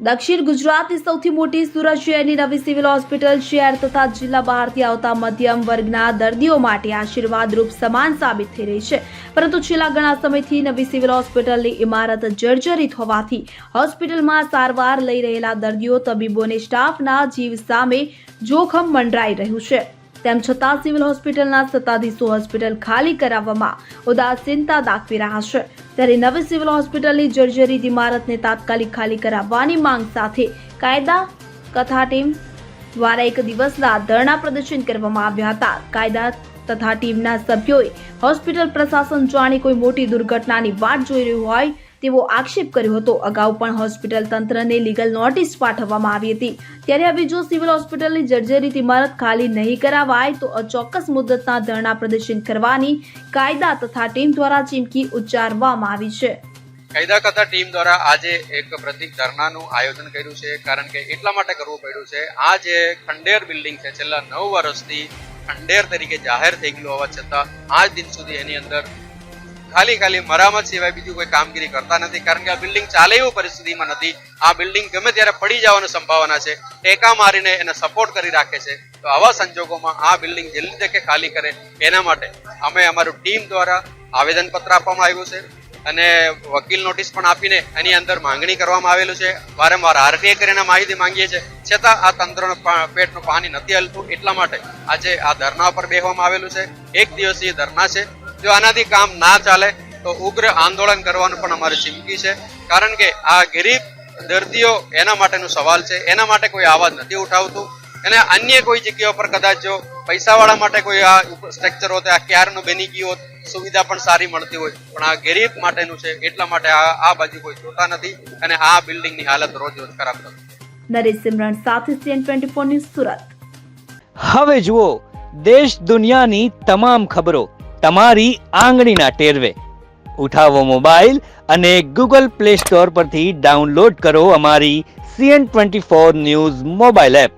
દક્ષિણ ગુજરાતની સૌથી મોટી સુરત શહેરની નવી સિવિલ હોસ્પિટલ શહેર તથા જિલ્લા બહારથી આવતા મધ્યમ વર્ગના દર્દીઓ માટે આશીર્વાદરૂપ સમાન સાબિત થઈ રહી છે. પરંતુ છેલ્લા ઘણા સમયથી નવી સિવિલ હોસ્પિટલની ઇમારત જર્જરિત હોવાથી હોસ્પિટલમાં સારવાર લઈ રહેલા દર્દીઓ તબીબોને સ્ટાફના જીવ સામે જોખમ મંડરાઈ રહ્યું છે. તેમ છતાં સિવિલ હોસ્પિટલના સત્તાધીશો હોસ્પિટલ ખાલી કરાવવામાં ઉદાસીનતા દાખવી રહ્યા છે. ત્યારે નવી સિવિલ હોસ્પિટલની જર્જરિત ઇમારતને તાત્કાલિક ખાલી કરાવવાની માંગ સાથે કાયદા કથા ટીમ દ્વારા એક દિવસના ધરણા પ્રદર્શન કરવામાં આવ્યા હતા. કાયદા તથા ટીમના સભ્યોએ હોસ્પિટલ પ્રશાસન જાણે કોઈ મોટી દુર્ઘટનાની વાટ જોઈ રહ્યું હોય તેવો આક્ષેપ કર્યો હતો. અગાઉ પણ હોસ્પિટલ તંત્રને લીગલ નોટિસ પાઠવવામાં આવી હતી. ત્યારે હવે જો સિવિલ હોસ્પિટલની જર્જરિત ઇમારત ખાલી નહીં કરાવાય તો અચોક્કસ મુદતના ધરણા પ્રદર્શન કરવાની કાયદા તથા ટીમ દ્વારા ચીમકી ઉચ્ચારવામાં આવી છે. કાયદા કથા ટીમ દ્વારા આજે એક પ્રતિક ધરણાનું આયોજન કર્યું છે. કારણ કે એટલા માટે કરવું પડ્યું છે. આ જે ખંડેર બિલ્ડિંગ છે, છેલ્લા નવ વર્ષથી ખંડેર તરીકે જાહેર થઈ ગયેલું હોવા છતાં, આજ દિન સુધી એની અંદર ખાલી ખાલી મરામત સિવાય બીજું કોઈ કામગીરી કરતા નથી. કારણ કે આ બિલ્ડિંગ ચાલે એવું પરિસ્થિતિમાં નથી. આ બિલ્ડિંગ ગમે ત્યારે પડી જવાની સંભાવના છે, ટેકા મારીને એને સપોર્ટ કરી રાખે છે. તો આવા સંજોગોમાં આ બિલ્ડિંગ જલ્દી તકે ખાલી કરે, એના માટે અમે અમારું ટીમ દ્વારા આવેદનપત્ર આપવામાં આવ્યું છે. અને વકીલ નોટિસ પણ આપીને એની અંદર માંગણી કરવામાં આવેલું છે. વારંવાર આરટીઆઈ કરીને માહિતી માંગીએ છીએ. છતાં આ તંત્રનો પેટનું પાણી નથી હલતું એટલા માટે આજે આ ધરના પર બેહવામાં આવેલું છે. એક દિવસીય ધરના છે. જો આનાથી કામ ના ચાલે તો ઉગ્ર આંદોલન કરવાનું પણ અમારી ચીમકી છે. કારણ કે આ ગરીબ દર્દીઓ એના માટેનો સવાલ છે. એના માટે કોઈ આવાજ નથી ઉઠાવતું. અને અન્ય કોઈ જગ્યાઓ પર કદાચ જો પૈસાવાળા માટે કોઈ આ સ્ટ્રક્ચર હોત આ ક્યારનું બની ગયું હોત સુવિધા પણ સારી મળતી હોય. પણ આ ગરીબ માટેનું છે એટલા માટે આ આ બાજુ કોઈ જોતા નથી અને આ બિલ્ડિંગની હાલત રોજ રોજ ખરાબ થતી નરેશ સિમરણ સાથે CN twenty four news Surat. હવે જુઓ દેશ દુનિયાની તમામ ખબરો તમારી આંગળીના ટેરવે. ઉઠાવો મોબાઈલ અને ગૂગલ પ્લે સ્ટોર પરથી ડાઉનલોડ કરો અમારી CN twenty four news mobile app.